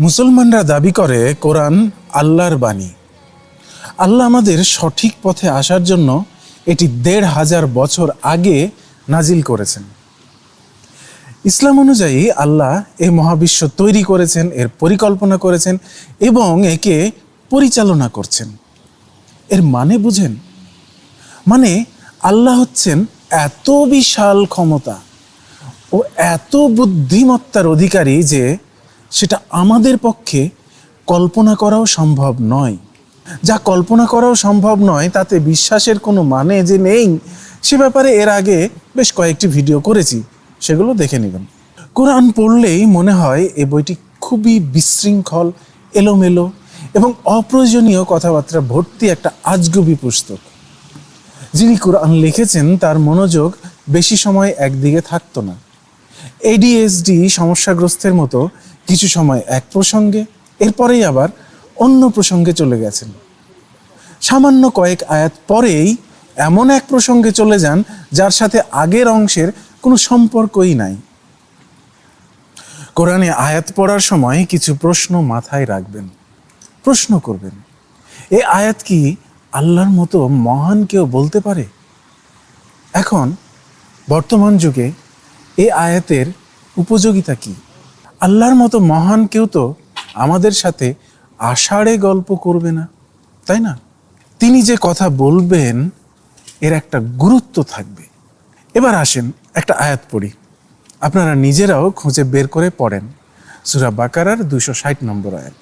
মুসলমানরা দাবি করে, কোরআন আল্লাহর বাণী। আল্লাহ আমাদের সঠিক পথে আসার জন্য এটি দেড় হাজার বছর আগে নাজিল করেছেন। ইসলাম অনুযায়ী আল্লাহ এই মহাবিশ্ব তৈরি করেছেন, এর পরিকল্পনা করেছেন এবং একে পরিচালনা করছেন। এর মানে বুঝেন? মানে আল্লাহ হচ্ছেন এত বিশাল ক্ষমতা ও এত বুদ্ধিমত্তার অধিকারী যে সেটা আমাদের পক্ষে কল্পনা করাও সম্ভব নয়। যা কল্পনা করাও সম্ভব নয়, তাতে বিশ্বাসের কোনো মানে যে নেই, সে ব্যাপারে এর আগে বেশ কয়েকটি ভিডিও করেছি, সেগুলো দেখে নেবেন। কোরআন পড়লেই মনে হয় এই বইটি খুবই বিশৃঙ্খল, এলোমেলো এবং অপ্রয়োজনীয় কথাবার্তা ভর্তি একটা আজগুবি পুস্তক। যিনি কোরআন লিখেছেন, তার মনোযোগ বেশি সময় একদিকে থাকতো না। এডিএসডি সমস্যাগ্রস্তের মতো কিছু সময় এক প্রসঙ্গে, এরপরেই আবার অন্য প্রসঙ্গে চলে গেছেন। সামান্য কয়েক আয়াত পরেই এমন এক প্রসঙ্গে চলে যান, যার সাথে আগের অংশের কোনো সম্পর্কই নাই। কোরআনে আয়াত পড়ার সময় কিছু প্রশ্ন মাথায় রাখবেন, প্রশ্ন করবেন। এ আয়াত কি আল্লাহর মতো মহান কেউ বলতে পারে? এখন বর্তমান যুগে এ আয়াতের উপযোগিতা কি? আল্লাহর মতো মহান কেউ তো আমাদের সাথে আষাঢ়ে গল্প করবে না, তাই না? তিনি যে কথা বলবেন, এর একটা গুরুত্ব থাকবে। এবার আসেন, একটা আয়াত পড়ি। আপনারা নিজেরাও খুঁজে বের করে পড়েন। সুরা বাকারার দুশো ষাট নম্বর আয়াত।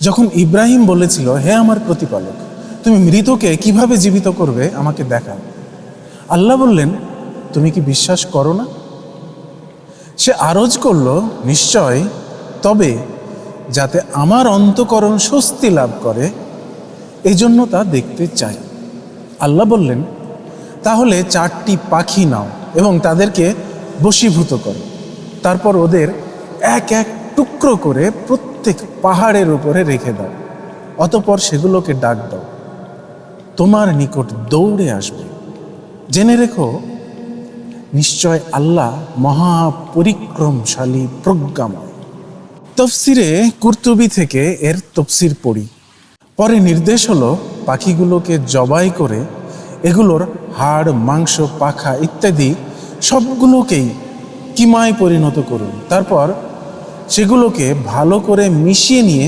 যখন ইব্রাহিম বলেছিল, হে আমার প্রতিপালক, তুমি মৃতকে কীভাবে জীবিত করবে আমাকে দেখাও। আল্লাহ বললেন, তুমি কি বিশ্বাস করো না? সে আরজ করল, নিশ্চয়, তবে যাতে আমার অন্তকরণ স্বস্তি লাভ করে এই জন্য তা দেখতে চাই। আল্লাহ বললেন, তাহলে চারটি পাখি নাও এবং তাদেরকে বশীভূত করো। তারপর ওদের এক এক টুকরো করে প্রত্যেক পাহাড়ের উপরে রেখে দাও। অতপর সেগুলোকে ডাক দাও। তোমার নিকট দৌড়ে আসবে। জেনে রেখো নিশ্চয় আল্লাহ মহাপরিক্রমশালী প্রজ্ঞাময়। তফসিরে কুর্তুবি থেকে এর তফসির পড়ি। পরে নির্দেশ হলো পাখিগুলোকে জবাই করে এগুলোর হাড়, মাংস, পাখা ইত্যাদি সবগুলোকেই কিমায় পরিণত করুন। তারপর সেগুলোকে ভালো করে মিশিয়ে নিয়ে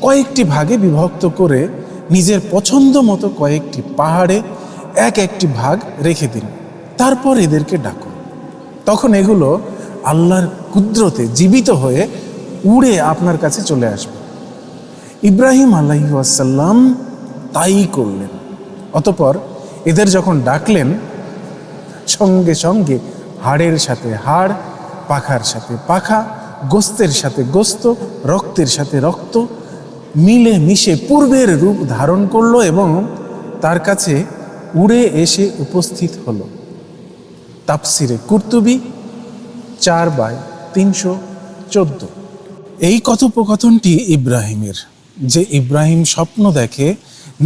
কয়েকটি ভাগে বিভক্ত করে নিজের পছন্দ মতো কয়েকটি পাহাড়ে এক একটি ভাগ রেখে দিন। তারপর এদেরকে ডাকুন তখন এগুলো আল্লাহর কুদ্রতে জীবিত হয়ে উড়ে আপনার কাছে চলে আসবে। ইব্রাহিম আলাইসাল্লাম তাই করলেন। অতপর এদের যখন ডাকলেন, সঙ্গে সঙ্গে হাড়ের সাথে হাড়, পাখার সাথে পাখা, গোস্তের সাথে গোস্ত, রক্তের সাথে রক্ত মিলে মিশে পূর্বের রূপ ধারণ করল এবং তার কাছে উড়ে এসে উপস্থিত হলো। তাপসিরে কুর্তুবি চার বাই তিনশো চোদ্দ। এই কথোপকথনটি ইব্রাহিমের, যে ইব্রাহিম স্বপ্ন দেখে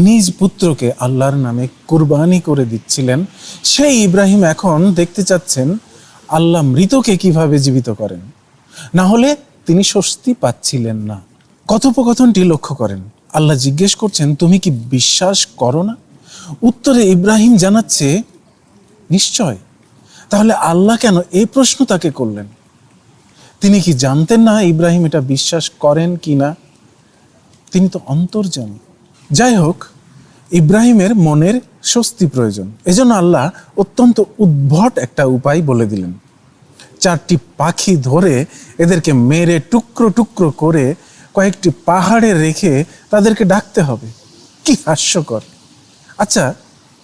নিজ পুত্রকে আল্লাহর নামে কুরবানি করে দিচ্ছিলেন, সেই ইব্রাহিম এখন দেখতে চাচ্ছেন, আল্লাহ মৃতকে কীভাবে জীবিত করেন? না হলে তিনি স্বস্তি পাচ্ছিলেন না। কথোপকথনটি লক্ষ্য করেন। আল্লাহ জিজ্ঞেস করছেন, তুমি কি বিশ্বাস করো না? উত্তরে ইব্রাহিম জানাচ্ছে, নিশ্চয়। তাহলে আল্লাহ কেন এই প্রশ্ন তাকে করলেন? তিনি কি জানতেন না ইব্রাহিম এটা বিশ্বাস করেন কি না? তিনি তো অন্তর্জামী যাই হোক, ইব্রাহিমের মনের স্বস্তি প্রয়োজন। এজন্য আল্লাহ অত্যন্ত উদ্ভট একটা উপায় বলে দিলেন। চারটি পাখি ধরে এদেরকে মেরে টুকরো টুকরো করে কয়েকটি পাহাড়ে রেখে তাদেরকে ডাকতে হবে। কি হাস্যকর। আচ্ছা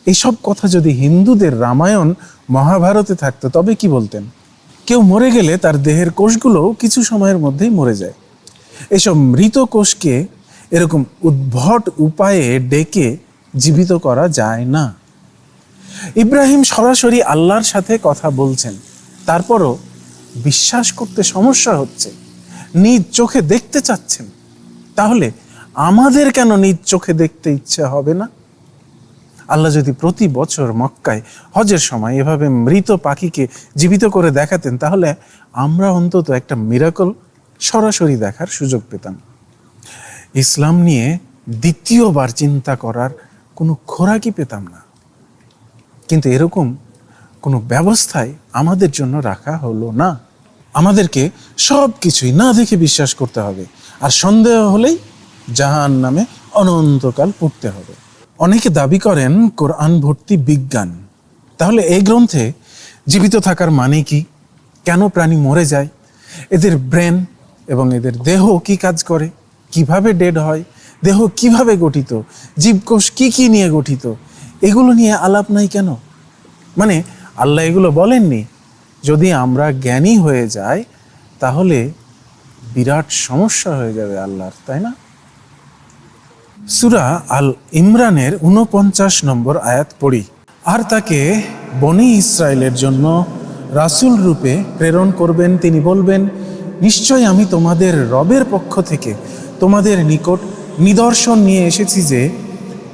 এইসব কথা যদি হিন্দুদের রামায়ণ মহাভারতে থাকতো, তবে কি বলতেন? কেউ মরে গেলে তার দেহের কোষগুলো কিছু সময়ের মধ্যেই মরে যায়। এসব মৃত কোষকে এরকম উদ্ভট উপায়ে ডেকে জীবিত করা যায় না। ইব্রাহিম সরাসরি আল্লাহর সাথে কথা বলছেন। তারপরও বিশ্বাস করতে সমস্যা হচ্ছে। নিজ চোখে দেখতে চাচ্ছেন। তাহলে আমাদের কেন নিজ চোখে দেখতে ইচ্ছে হবে না? আল্লাহ যদি প্রতি বছর মক্কায় হজের সময় এভাবে মৃত পাখিকে জীবিত করে দেখাতেন, তাহলে আমরা অন্তত একটা মিরাকল সরাসরি দেখার সুযোগ পেতাম। ইসলাম নিয়ে দ্বিতীয়বার চিন্তা করার কোনো খোরাকই পেতাম না। কিন্তু এরকম কোনো ব্যবস্থায় আমাদের জন্য রাখা হলো না। আমাদেরকে সব কিছুই না দেখে বিশ্বাস করতে হবে, আর সন্দেহ হলেই জাহান নামে অনন্তকাল পড়তে হবে। অনেকে দাবি করেন কোরআন ভর্তি বিজ্ঞান। তাহলে এই গ্রন্থে জীবিত থাকার মানে কি? কেন প্রাণী মরে যায়? এদের ব্রেন এবং এদের দেহ কি কাজ করে? কীভাবে ডেড হয়? দেহ কীভাবে গঠিত? জীবকোষ কি কি নিয়ে গঠিত? এগুলো নিয়ে আলাপ নাই কেন? মানে আল্লাহ এগুলো বলেননি। যদি আমরা জ্ঞানী হয়ে যাই, তাহলে বিরাট সমস্যা হয়ে যাবে আল্লাহর, তাই না? সুরা আল ইমরানের উনপঞ্চাশ নম্বর আয়াত পড়ি। আর তাকে বনি ইসরায়েলের জন্য রাসূল রূপে প্রেরণ করবেন, তিনি বলবেন, নিশ্চয় আমি তোমাদের রবের পক্ষ থেকে তোমাদের নিকট নিদর্শন নিয়ে এসেছি যে,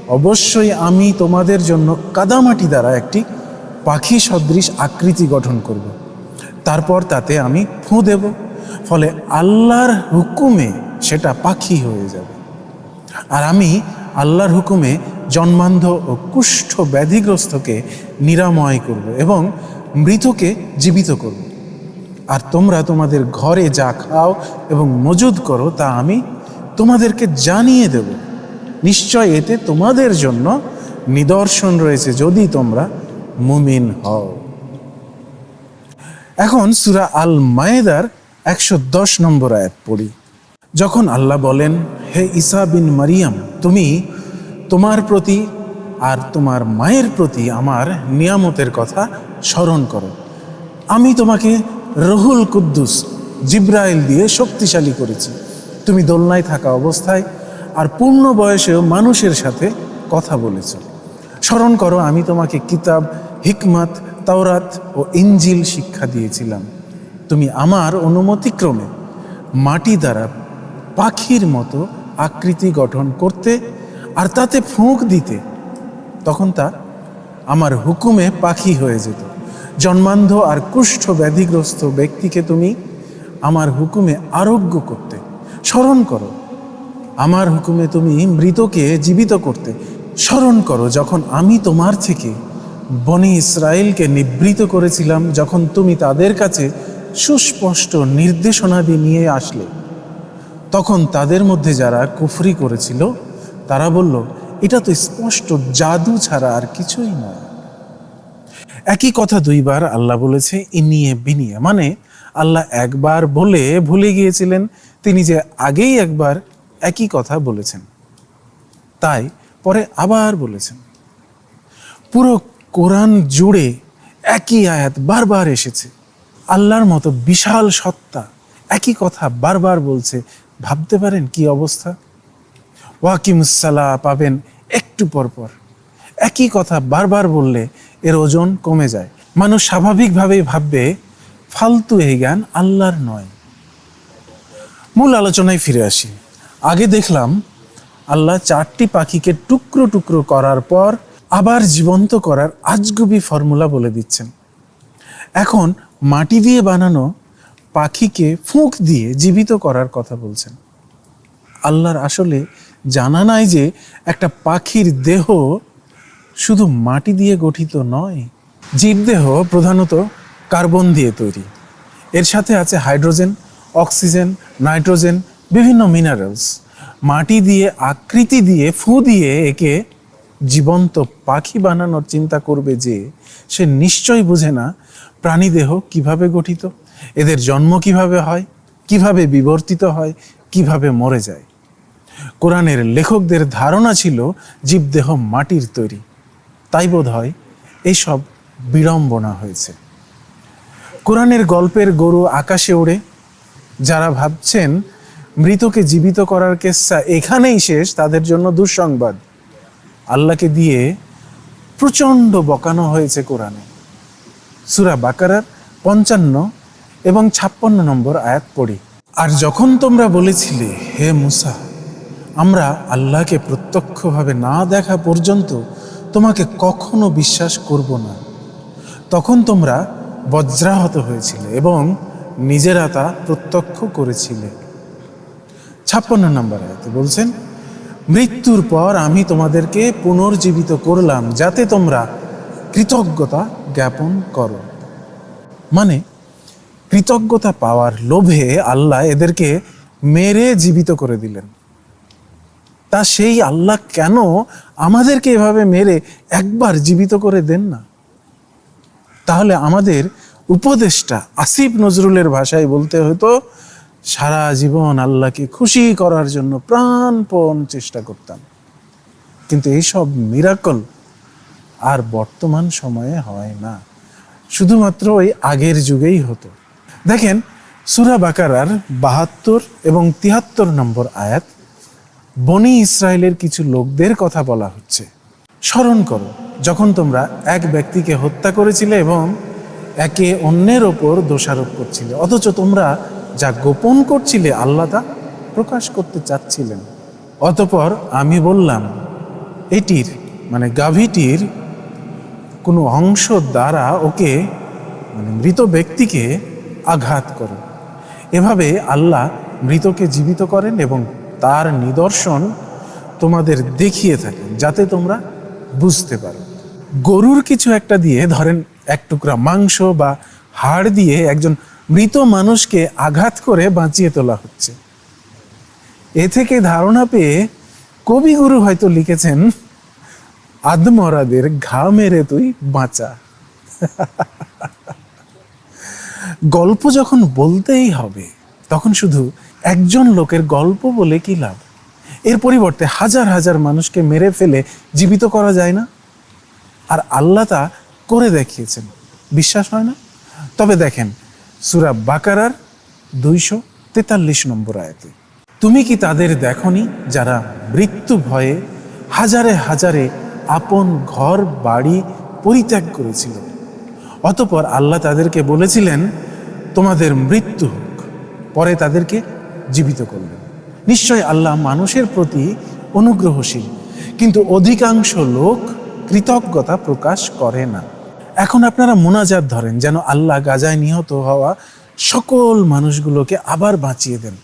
অবশ্যই আমি তোমাদের জন্য কাদামাটি দ্বারা একটি পাখি সদৃশ আকৃতি গঠন করব। তারপর তাতে আমি ফুঁ দেব, ফলে আল্লাহর হুকুমে সেটা পাখি হয়ে যাবে। আর আমি আল্লাহর হুকুমে জন্মান্ধ ও কুষ্ঠ ব্যাধিগ্রস্তকে নিরাময় করব এবং মৃতকে জীবিত করব। আর তোমরা তোমাদের ঘরে যা খাও এবং মজুদ করো, তা আমি তোমাদেরকে জানিয়ে দেব। নিশ্চয় এতে তোমাদের জন্য নিদর্শন রয়েছে যদি তোমরা মুমিন হও। এখন সুরা আল মায়েদার একশো দশ নম্বর আয়াত পড়ি। যখন আল্লাহ বলেন, হে ঈসা বিন মারিয়াম, তুমি তোমার প্রতি আর তোমার মায়ের প্রতি আমার নিয়ামতের কথা স্মরণ করো। আমি তোমাকে রহুল কুদ্দুস, জিব্রাইল দিয়ে শক্তিশালী করেছি। তুমি দোলনায় থাকা অবস্থায় আর পূর্ণ বয়সেও মানুষের সাথে কথা বলেছ। স্মরণ করো, আমি তোমাকে কিতাব, হিকমত, তাওরাত ও ইঞ্জিল শিক্ষা দিয়েছিলাম। তুমি আমার অনুমতিক্রমে মাটি দ্বারা পাখির মতো আকৃতি গঠন করতে আর তাতে ফুঁক দিতে। তখন তা আমার হুকুমে পাখি হয়ে যেত। জন্মান্ধ আর কুষ্ঠ ব্যাধিগ্রস্ত ব্যক্তিকে তুমি আমার হুকুমে আরোগ্য করতে, স্মরণ করো। আমার হুকুমে তুমি মৃতকে জীবিত করতে, স্মরণ করো যখন আমি তোমার থেকে বনি ইসরায়েলকে নিবৃত করেছিলাম, যখন তুমি তাদের কাছে সুস্পষ্ট নির্দেশনাদি নিয়ে আসলে। তখন তাদের মধ্যে যারা কুফরি করেছিল, তারা বলল, এটা তো স্পষ্ট, জাদু ছাড়া আর কিছুই নয়। একই কথা দুইবার আল্লাহ বলেছে, ইনিয়ে বিনিয়ে। মানে আল্লাহ একবার বলে ভুলে গিয়েছিলেন, তিনি যে আগেই একবার একই কথা বলেছেন। তাই পরে আবার বলেছেন। পুরো কোরআন জুড়ে একই আয়াত বারবার এসেছে। আল্লাহর মতো বিশাল সত্তা একই কথা বারবার বলছে ভাবতে পারেন কি অবস্থা? ওয়াকিমুসাল্লাহ পাবেন একটু পর পর। একই কথা বারবার বললে এর ওজন কমে যায়। মানুষ স্বাভাবিকভাবেই ভাববে, ফালতু এই জ্ঞান আল্লাহর নয়। মূল আলোচনায় ফিরে আসি। আগে দেখলাম, আল্লাহ চারটি পাখিকে টুকরো টুকরো করার পর আবার জীবন্ত করার আজগুবি ফর্মুলা বলে দিচ্ছেন। এখন মাটি দিয়ে বানানো পাখিকে ফুঁক দিয়ে জীবিত করার কথা বলছেন। আল্লাহর আসলে জানা নাই যে একটা পাখির দেহ শুধু মাটি দিয়ে গঠিত নয়, জীবদেহ প্রধানত কার্বন দিয়ে তৈরি। এর সাথে আছে হাইড্রোজেন, অক্সিজেন, নাইট্রোজেন, বিভিন্ন মিনারেলস। মাটি দিয়ে আকৃতি দিয়ে ফু দিয়ে একে জীবন্ত পাখি বানানোর চিন্তা করবে যে সে নিশ্চয় বুঝে না প্রাণীদেহ কীভাবে গঠিত। এদের জন্ম কীভাবে হয়, কীভাবে বিবর্তিত হয়, কীভাবে মরে যায়। কোরআনের লেখকদের ধারণা ছিল জীবদেহ মাটির তৈরি। তাই বোধ হয় এইসব বিড়ম্বনা হয়েছে। কোরআনের গল্পের গরু আকাশে ওড়ে। যারা ভাবছেন মৃতকে জীবিত করার কেসা এখানেই শেষ, তাদের জন্য দুঃসংবাদ। আল্লাহকে দিয়ে প্রচণ্ড বকানো হয়েছে কোরআনে। সুরা বাকারার পঞ্চান্ন এবং ছাপ্পান্ন নম্বর আয়াত পড়ি। আর যখন তোমরা বলেছিলে, হে মুসা, আমরা আল্লাহকে প্রত্যক্ষভাবে না দেখা পর্যন্ত তোমাকে কখনো বিশ্বাস করব না। তখন তোমরা বজ্রাহত হয়েছিলে এবং নিজেরা তা প্রত্যক্ষ করেছিলে। ছাপ্পান্ন নম্বর আয়াতে বলছেন, মৃত্যুর পর আমি তোমাদেরকে পুনর্জীবিত করলাম যাতে তোমরা কৃতজ্ঞতা জ্ঞাপন করো। মানে কৃতজ্ঞতা পাওয়ার লোভে আল্লাহ এদেরকে মেরে জীবিত করে দিলেন। তা সেই আল্লাহ কেন আমাদেরকে এভাবে মেরে একবার জীবিত করে দেন না? তাহলে আমাদের উপদেশটা আসিফ নজরুলের ভাষায় বলতে হতো, সারা জীবন আল্লাহকে খুশি করার জন্য প্রাণপণ চেষ্টা করতাম। কিন্তু এইসব মিরাকল আর বর্তমান সময়ে হয় না। শুধুমাত্র ওই আগের যুগেই হতো। দেখেন, সুরা বাকারার বাহাত্তর এবং তিয়াত্তর নম্বর আয়াত, বনি ইসরায়েলের কিছু লোকদের কথা বলা হচ্ছে। স্মরণ করো, যখন তোমরা এক ব্যক্তিকে হত্যা করেছিলে এবং একে অন্যের ওপর দোষারোপ করছিলে, অথচ তোমরা যা গোপন করছিলে আল্লাহ তা প্রকাশ করতে চাচ্ছিলেন। অতপর আমি বললাম, এটির মানে গাভীটির কোনো অংশ দ্বারা ওকে মানে মৃত ব্যক্তিকে আঘাত করো এভাবে আল্লাহ মৃতকে জীবিত করেন এবং তার নিদর্শন তোমাদের দেখিয়ে থাকেন, যাতে তোমরা বুঝতে পারো। গরুর কিছু একটা দিয়ে ধরেন এক টুকরা মাংস বা হাড় দিয়ে একজন মৃত মানুষকে আঘাত করে বাঁচিয়ে তোলা হচ্ছে। এ থেকে ধারণা পেয়ে কবিগুরু হয়তো লিখেছেন, আদমরাদের ঘা মেরে তুই বাঁচা। গল্প যখন বলতেই হবে, তখন শুধু একজন লোকের গল্প বলে কি লাভ? এর পরিবর্তে হাজার হাজার মানুষকে মেরে ফেলে জীবিত করা যায় না। আর আল্লাহ তা করে দেখিয়েছেন। বিশ্বাস হয় না? তবে দেখেন, সুরা বাকারার দুইশো তেতাল্লিশ নম্বর আয়াতে, তুমি কি তাদের দেখনি যারা মৃত্যু ভয়ে হাজারে হাজারে আপন ঘর বাড়ি পরিত্যাগ করেছিল? অতপর আল্লাহ তাদেরকে বলেছিলেন তোমাদের মৃত্যু হোক, পরে তাদেরকে জীবিত করলেন নিশ্চয় আল্লাহ মানুষের প্রতি অনুগ্রহশীল, কিন্তু অধিকাংশ লোক কৃতজ্ঞতা প্রকাশ করে না। এখন আপনারা মোনাজাত ধরেন, যেন আল্লাহ গাজায় নিহত হওয়া সকল মানুষগুলোকে আবার বাঁচিয়ে দেন।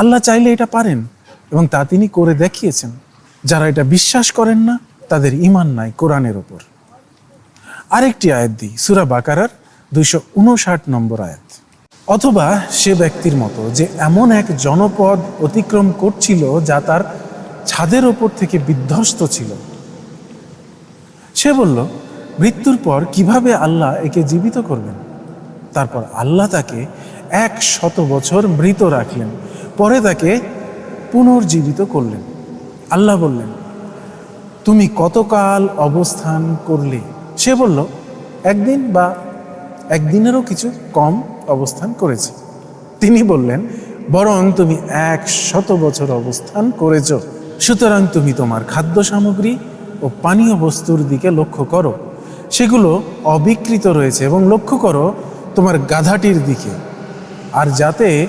আল্লাহ চাইলে এটা পারেন, এবং তা তিনি করে দেখিয়েছেন। যারা এটা বিশ্বাস করেন না, তাদের ইমান নাই কোরআনের ওপর। আরেকটি আয়াত দিই, সুরা বাকারার দুইশো উনষাট নম্বর আয়াত। অথবা সে ব্যক্তির মতো যে এমন এক জনপদ অতিক্রম করছিল যা তার ছাদের ওপর থেকে বিধ্বস্ত ছিল। সে বলল, মৃত্যুর পর কীভাবে আল্লাহ একে জীবিত করবেন? তারপর আল্লাহ তাকে এক শত বছর মৃত রাখলেন, পরে তাকে পুনর্জীবিত করলেন। আল্লাহ বললেন, তুমি কতকাল অবস্থান করলে? সে বলল, একদিন বা একদিনেরও কিছু কম অবস্থান করেছে। তিনি বললেন, বরং তুমি এক শত বছর অবস্থান করেছ। সুতরাং তুমি তোমার খাদ্য সামগ্রী ও পানীয় বস্তুর দিকে লক্ষ্য করো। সেগুলো অবিকৃত রয়েছে এবং লক্ষ্য করো তোমার গাধাটির দিকে। আর যাতে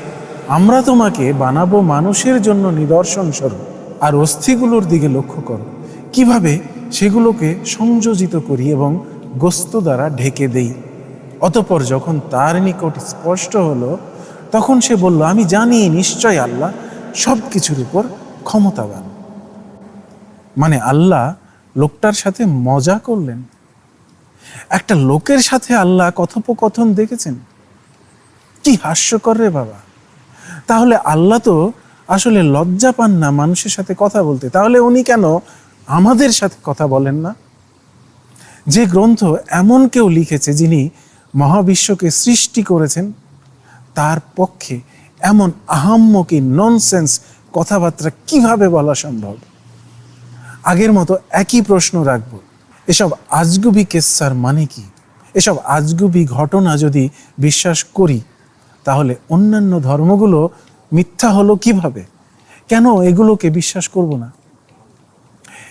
আমরা তোমাকে বানাবো মানুষের জন্য নিদর্শন স্বরূপ। আর অস্থিগুলোর দিকে লক্ষ্য করো। কীভাবে সেগুলোকে সংযোজিত করি এবং গোস্ত দ্বারা ঢেকে দেই? অতপর যখন তার নিকট স্পষ্ট হলো, তখন সে বলল, আমি জানি নিশ্চয় আল্লাহ সব কিছুর উপর ক্ষমতাবান। মানে আল্লাহ লোকটার সাথে মজা করলেন। একটা লোকের সাথে আল্লাহ কথোপকথন দেখেছেন? কি হাস্যকর রে বাবা। তাহলে আল্লাহ তো আসলে লজ্জা পান না মানুষের সাথে কথা বলতে। তাহলে উনি কেন আমাদের সাথে কথা বলেন না? যে গ্রন্থ এমন কেউ লিখেছে যিনি মহাবিশ্বকে সৃষ্টি করেছেন, তার পক্ষে এমন আহাম্মকি ননসেন্স কথাবার্তা কীভাবে বলা সম্ভব? আগের মতো একই প্রশ্ন রাখব, এসব আজগুবি কেসার মানে কি? এসব আজগুবি ঘটনা যদি বিশ্বাস করি, তাহলে অন্যান্য ধর্মগুলো মিথ্যা হলো কীভাবে? কেন এগুলোকে বিশ্বাস করব না?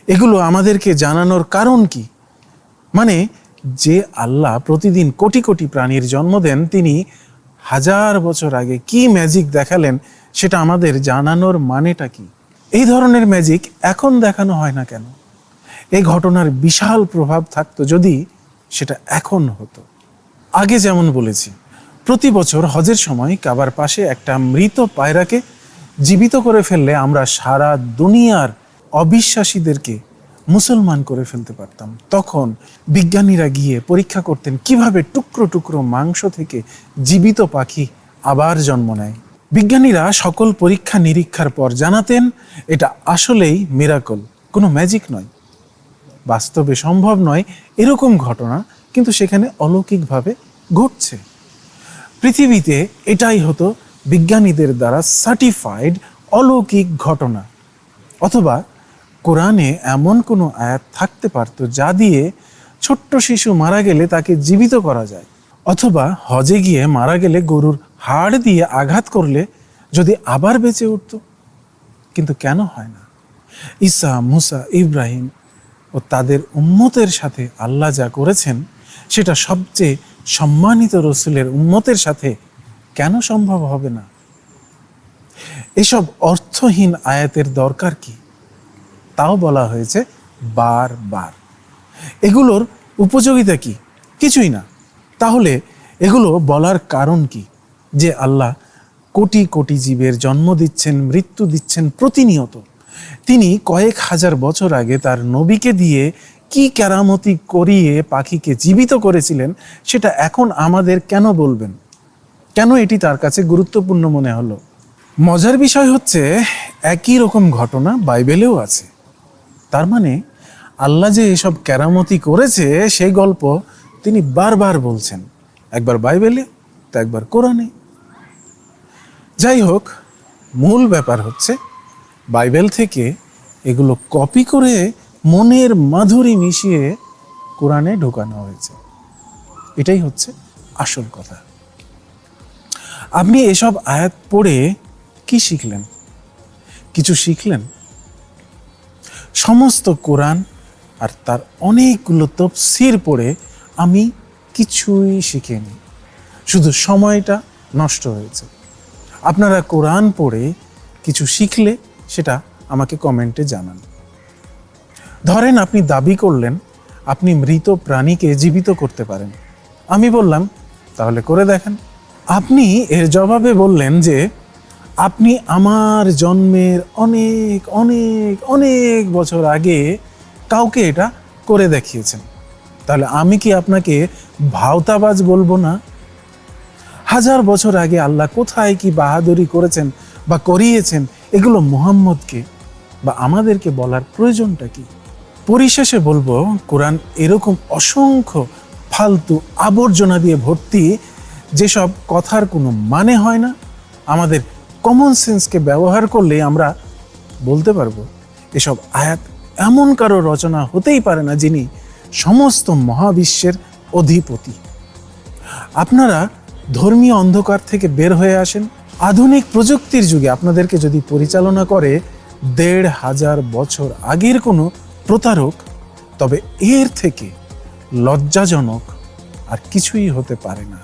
এগুলো আমাদেরকে জানানোর কারণ কি? মানে যে আল্লাহ প্রতিদিন কোটি কোটি প্রাণীর জন্ম দেন, তিনি হাজার বছর আগে কি ম্যাজিক দেখালেন, সেটা আমাদের জানানোর মানেটা কি? এই ধরনের ম্যাজিক এখন দেখানো হয় না কেন? এই ঘটনার বিশাল প্রভাব থাকতো যদি সেটা এখন হতো। আগে যেমন বলেছি, প্রতি বছর হজের সময় কাবার পাশে একটা মৃত পায়রাকে জীবিত করে ফেললে আমরা সারা দুনিয়ার অবিশ্বাসীদেরকে মুসলমান করে ফেলতে পারতাম। তখন বিজ্ঞানীরা গিয়ে পরীক্ষা করতেন, কীভাবে টুকরো টুকরো মাংস থেকে জীবিত পাখি আবার জন্ম নেয়। বিজ্ঞানীরা সকল পরীক্ষা নিরীক্ষার পর জানাতেন, এটা আসলেই মিরাকল কোনো ম্যাজিক নয়। বাস্তবে সম্ভব নয় এরকম ঘটনা, কিন্তু সেখানে অলৌকিকভাবে ঘটছে। পৃথিবীতে এটাই হতো বিজ্ঞানীদের দ্বারা সার্টিফাইড অলৌকিক ঘটনা, অথবা কোরআনে এমন কোনো আয়াত থাকতে পারত যা দিয়ে ছোট্ট শিশু মারা গেলে তাকে জীবিত করা যায়। অথবা হজে গিয়ে মারা গেলে গরুর হাড় দিয়ে আঘাত করলে যদি আবার বেঁচে উঠত। কিন্তু কেন হয় না? ঈসা, মুসা, ইব্রাহিম ও তাদের উম্মতের সাথে আল্লাহ যা করেছেন, সেটা সবচেয়ে সম্মানিত রসুলের উম্মতের সাথে কেন সম্ভব হবে না? এসব অর্থহীন আয়াতের দরকার কি? তাও বলা হয়েছে বারবার এগুলোর উপযোগিতা কি? কিছুই না। তাহলে এগুলো বলার কারণ কি? যে আল্লাহ কোটি কোটি জীবের জন্ম দিচ্ছেন, মৃত্যু দিচ্ছেন প্রতিনিয়ত। তিনি কয়েক হাজার বছর আগে তার নবীকে দিয়ে কি কেরামতি করিয়ে পাখিকে জীবিত করেছিলেন, সেটা এখন আমাদের কেন বলবেন? কেন এটি তার কাছে গুরুত্বপূর্ণ মনে হলো? মজার বিষয় হচ্ছে, একই রকম ঘটনা বাইবেলেও আছে। তার মানে আল্লাহ যে এসব কেরামতি করেছে, সেই গল্প তিনি বারবার বলছেন। একবার বাইবেলে, তো একবার কোরআনে। যাই হোক মূল ব্যাপার হচ্ছে, বাইবেল থেকে এগুলো কপি করে মনের মাধুরী মিশিয়ে কোরআনে ঢোকানো হয়েছে। এটাই হচ্ছে আসল কথা। আপনি এসব আয়াত পড়ে কি শিখলেন? কিছু শিখলেন? সমস্ত কোরআন আর তার অনেকগুলো তফসির পড়ে আমি কিছুই শিখিনি। শুধু সময়টা নষ্ট হয়েছে। আপনারা কোরআন পড়ে কিছু শিখলে সেটা আমাকে কমেন্টে জানান। ধরেন আপনি দাবি করলেন, আপনি মৃত প্রাণীকে জীবিত করতে পারেন। আমি বললাম, তাহলে করে দেখেন। আপনি এর জবাবে বললেন যে আপনি আমার জন্মের অনেক অনেক অনেক বছর আগে কাউকে এটা করে দেখিয়েছেন। তাহলে আমি কি আপনাকে ভাওতাবাজ বলব না? হাজার বছর আগে আল্লাহ কোথায় কি বাহাদুরি করেছেন বা করিয়েছেন, এগুলো মুহাম্মদকে বা আমাদেরকে বলার প্রয়োজনটা কি? পরিশেষে বলব, কোরআন এরকম অসংখ্য ফালতু আবর্জনা দিয়ে ভর্তি, যেসব কথার কোনো মানে হয় না, আমাদের কমন সেন্সকে ব্যবহার করলে আমরা বলতে পারব, এসব আয়াত এমন কারও রচনা হতেই পারে না যিনি সমস্ত মহাবিশ্বের অধিপতি। আপনারা ধর্মীয় অন্ধকার থেকে বের হয়ে আসেন। আধুনিক প্রযুক্তির যুগে আপনাদেরকে যদি পরিচালনা করে দেড় হাজার বছর আগের কোনো প্রতারক, তবে এর থেকে লজ্জাজনক আর কিছুই হতে পারে না।